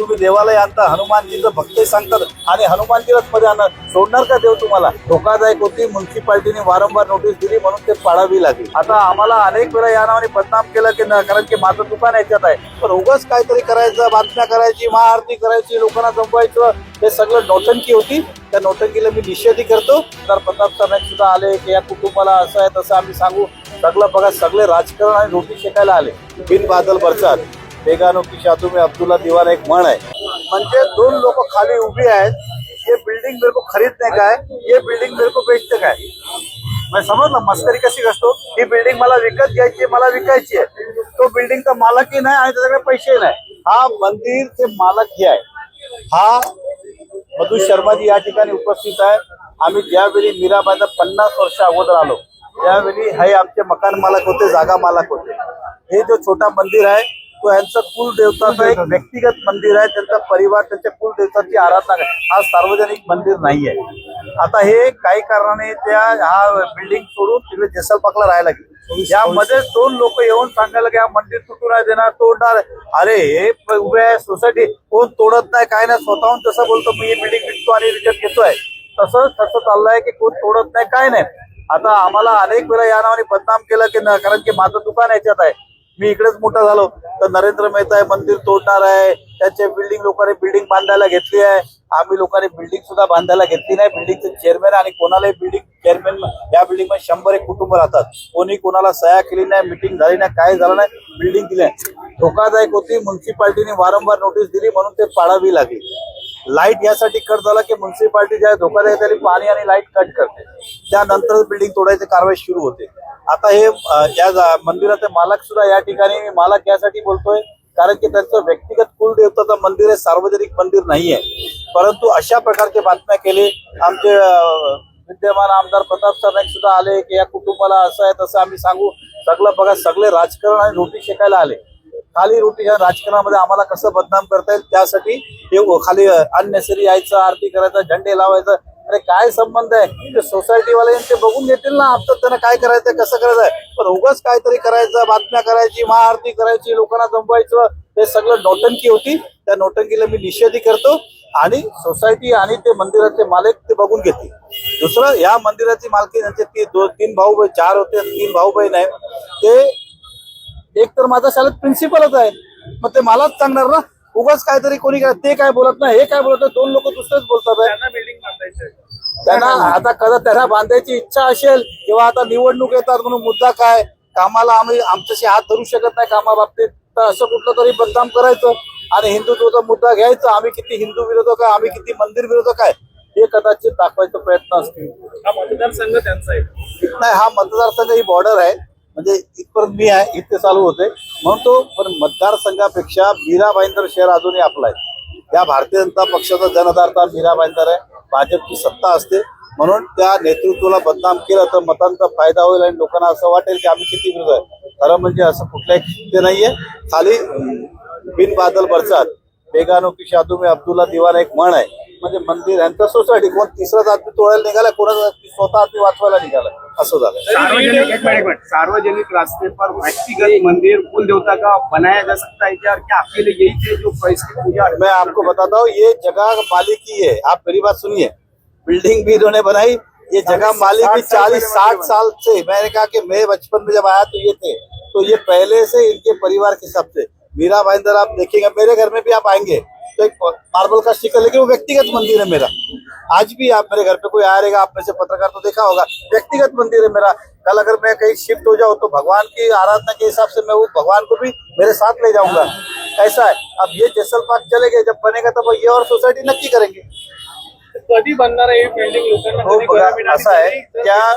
तुम्ही देवाला आणता हनुमानजीचं भक्तही सांगतात आणि हनुमानजीलाच मध्ये आणणार सोडणार का देव तुम्हाला? धोकादायक होती म्युन्सिपाल्टीने वारंवार नोटीस दिली म्हणून ते पाळावी लागली. आता आम्हाला अनेक वेळा या नावाने बदनाम केलं की कारण की माझं दुकान याच्यात आहे. पण उगाच काहीतरी करायचं बातम्या करायची महाआरती करायची लोकांना जमवायचं हे सगळं नौटंकी होती. त्या नौटंकीला मी निषेधही करतो. तर प्रताप सरनाईक सुद्धा आले की या कुटुंबाला असं आहे तसं आम्ही सांगू. सगळं बघा सगळे राजकारण आणि रोटी शिकायला आले. बिन बादल बरसात. बेगानो की शादू में अब्दुल्ला दीवाना एक म्हण आहे. म्हणजे दोन लोक खाली उभी आहेत. ये बिल्डिंग मेरे को खरीदने का है ये बिल्डिंग मेरे को बेचते काय? समज मैं म्हणजे समजलं? मस्करी कशी असतो ही बिल्डिंग मला विकत घ्यायची मला विकायची आहे. तो बिल्डिंगचा मालकही नाही आणि त्याच्याकडे पैसेही नाही. हा मंदिर ते मालक ही आहे. हा मधु शर्माजी या ठिकाणी उपस्थित आहे. आम्ही ज्यावेळी मीराबाईला पन्नास वर्ष अगोदर आलो त्यावेळी हे आमचे मकान मालक होते जागा मालक होते. हे जो छोटा मंदिर आहे तो यांचं कुलदेवताचं एक व्यक्तिगत मंदिर आहे त्यांचा परिवार त्यांच्या कुलदेवताची आराधना हा सार्वजनिक मंदिर नाही आहे. आता हे काही कारणाने त्या हा बिल्डिंग सोडून तिकडे जेसलपाकला राहायला गेले. यामध्ये दोन लोक येऊन सांगायला की हा मंदिर तुटून आहे देणार तोडणार. अरे हे उभे आहे सोसायटी कोण तोडत नाही काय नाही स्वतःहून तसं बोलतो मी ही बिल्डिंग विकतो आणि विकत घेतोय. तसं तसं चाललंय की कोण तोडत नाही काय नाही. आता आम्हाला अनेक वेळा या नावाने बदनाम केलं की न- कारण की माझं दुकान याच्यात आहे. मी इकडेच मोठा झालो तर नरेंद्र मेहता आहे मंदिर तोडणार आहे. त्याचे बिल्डिंग लोकांनी बिल्डिंग बांधायला घेतली आहे. आम्ही लोकांनी बिल्डिंग सुद्धा बांधायला घेतली नाही. बिल्डिंगचे चेअरमॅन आणि कोणालाही बिल्डिंग चेअरमॅन या बिल्डिंगमध्ये शंभर एक कुटुंब राहतात. कोणी कोणाला सह्या केली नाही मिटिंग झाली नाही काय झालं नाही बिल्डिंग दिली धोकादायक होती. म्युन्सिपाल्टीने वारंवार नोटीस दिली म्हणून ते पाळावी लागली. लाइट यासाठी कट झाला की म्युन्सिपाल्टी ज्या धोकादायक झाली पाणी आणि लाइट कट करते. त्यानंतर बिल्डिंग तोडायची कारवाई सुरू होते. आता हे या मंदिराचे मालक सुद्धा या ठिकाणी मालक यासाठी बोलतोय कारण की त्यांचं व्यक्तिगत कुलदेवताचं मंदिर आहे सार्वजनिक मंदिर नाही आहे परंतु अशा प्रकारचे बातम्या केले आमचे विद्यमान आमदार प्रताप सरनाईक सुद्धा आले की या कुटुंबाला असं आहे तसं आम्ही सांगू. सगळं बघा सगळे राजकारण आणि रोटी शेकायला आले. खाली रोटी राजकारणामध्ये आम्हाला कसं बदनाम करता येईल त्यासाठी हे खाली अननेसरी यायचं आरती करायचं झंडे लावायचं अरे काय संबंध आहे? ते सोसायटीवाले ते बघून घेतील ना. आता त्यांना काय करायचं कसं करायचं पण उगाच काहीतरी करायचं बातम्या करायची महाआरती करायची लोकांना जमवायचं हे सगळं नोटंकी होती. त्या नोटंकीला मी निषेधही करतो. आणि सोसायटी आणि ते मंदिराचे मालक ते बघून घेतील. दुसरं या मंदिराची मालकी त्यांचे ती दोन तीन भाऊ बहीण चार होते तीन भाऊ बहीण आहे ते एक तर माझा शाळेत प्रिन्सिपलच आहे मग ते मलाच सांगणार ना. उगाच काहीतरी कोणी काय ते काय बोलत नाही हे काय बोलत नाही दोन लोक दुसरेच बोलतात आहे त्यांना बिल्डिंग बांधायचं आहे. त्यांना आता कदा त्यांना बांधायची इच्छा असेल किंवा आता निवडणूक येतात म्हणून मुद्दा काय कामाला आम्ही आमच्याशी हात धरू शकत नाही कामाबाबतीत तर असं कुठलं तरी बदनाम करायचं आणि हिंदुत्वाचा मुद्दा घ्यायचा आम्ही किती हिंदू विरोधक आहे आम्ही किती मंदिर विरोधक आहे हे कदाचित दाखवायचा प्रयत्न असतील. हा मतदारसंघ त्यांचा आहे. नाही हा मतदारसंघ ही बॉर्डर आहे. म्हणजे इथपर्यंत मी आहे इथे चालू होते म्हणून तो पण मतदारसंघापेक्षा मीरा भाईंदर शहर अजूनही आपला आहे. त्या भारतीय जनता पक्षाचा जनधारता मीरा भाईंदर आहे. भाजपची सत्ता असते. म्हणून त्या नेतृत्वाला बदनाम केलं तर मतांचा फायदा होईल आणि लोकांना असं वाटेल की आम्ही किती विरोध आहे. खरं म्हणजे असं कुठल्याही ते नाहीये. खाली बिन बादल बरसात. बेगानो की शादू में अब्दुल्ला दीवाना एक म्हण आहे. म्हणजे मंदिर यांचं सोसायटी कोण? तिसराच आदमी तोडायला निघाला कोणाचा स्वतः आदमी वाचवायला निघाला असं झालं सार्वजनिक एक मिनट, एक मिनट सार्वजनिक रास्ते पर व्यक्तिगत मंदिर कुल देवता का बनाया जा सकता है क्या? और क्या अकेले यही थे जो इसकी पूजा मैं आपको बताता हूँ ये जगह मालिकी है। आप मेरी बात सुनिए। बिल्डिंग भी इन्होंने बनाई। ये जगह मालिक भी चालीस साठ साल से। मैंने कहा कि मैं बचपन में जब आया तो ये थे। तो ये पहले से इनके परिवार के हिसाब से। मीरा भाईंदर आप देखेंगे मेरे घर में भी आप आएँगे। तो एक मार्बल का स्टिकर लेकिन वो व्यक्तिगत मंदिर है मेरा। आज भी आप मेरे घर पे कोई आएगा आप में से पत्रकार तो देखा होगा। व्यक्तिगत मंदिर है मेरा। कल अगर मैं कहीं शिफ्ट हो जाऊँ तो भगवान की आराधना के हिसाब से मैं वो भगवान को भी मेरे साथ ले जाऊँगा। ऐसा है। अब ये जैसल पार्क चले गए जब बनेगा तब ये और सोसायटी नक्की करेंगे। कधी बनणार आहे ही बिल्डिंग लोकांना हो। असं आहे त्या